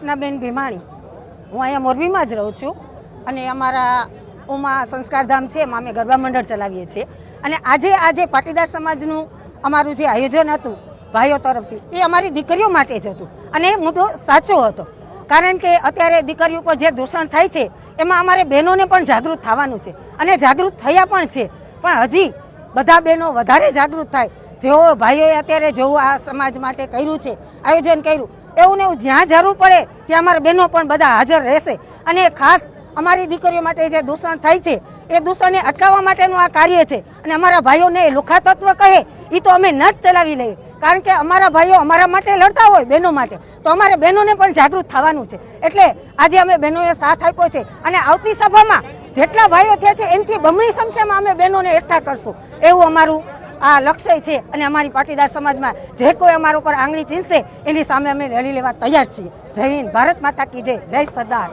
કૃષ્ણાબેન ભીમાણી. હું અહીંયા મોરબીમાં જ રહું છું અને અમારા ઉમા સંસ્કારધામ છે, એમાં અમે ગરબા મંડળ ચલાવીએ છીએ. અને આજે આજે પાટીદાર સમાજનું અમારું જે આયોજન હતું, ભાઈઓ તરફથી, એ અમારી દીકરીઓ માટે જ હતું. અને એ મોટો સાચો હતો. કારણ કે અત્યારે દીકરીઓ પર જે દૂષણ થાય છે, એમાં અમારે બહેનોને પણ જાગૃત થવાનું છે. અને જાગૃત થયા પણ છે. પણ હજી બધા બહેનો વધારે જાગૃત થાય. જેઓ ભાઈઓએ અત્યારે જેવું આ સમાજ માટે કર્યું છે, આયોજન કર્યું, એવું ને એવું જ્યાં જરૂર પડે ત્યાં અમારા બહેનો પણ બધા હાજર રહેશે. અને ખાસ અમારી દીકરીઓ માટે જે દૂષણ થાય છે, એ દૂષણને અટકાવવા માટેનું આ કાર્ય છે. અને અમારા ભાઈઓને લુખા કહે એ તો અમે ન જ ચલાવી લઈએ. કારણ કે અમારા ભાઈઓ અમારા માટે લડતા હોય બહેનો માટે, તો અમારે બહેનોને પણ જાગૃત થવાનું છે. એટલે આજે અમે બહેનોએ સાથ આપ્યો છે. અને આવતી સભામાં જેટલા ભાઈઓ થયા છે, એનાથી બમણી સંખ્યામાં અમે બહેનોને એકઠા કરશું. એવું અમારું આ લક્ષ્ય છે અને અમારી પાટીદાર સમાજમાં જે કોઈ અમારા ઉપર આંગળી ચીંધશે, એની સામે અમે રેલી લેવા તૈયાર છીએ. જય હિન્દ, ભારત માતા કી જય. જય સરદાર.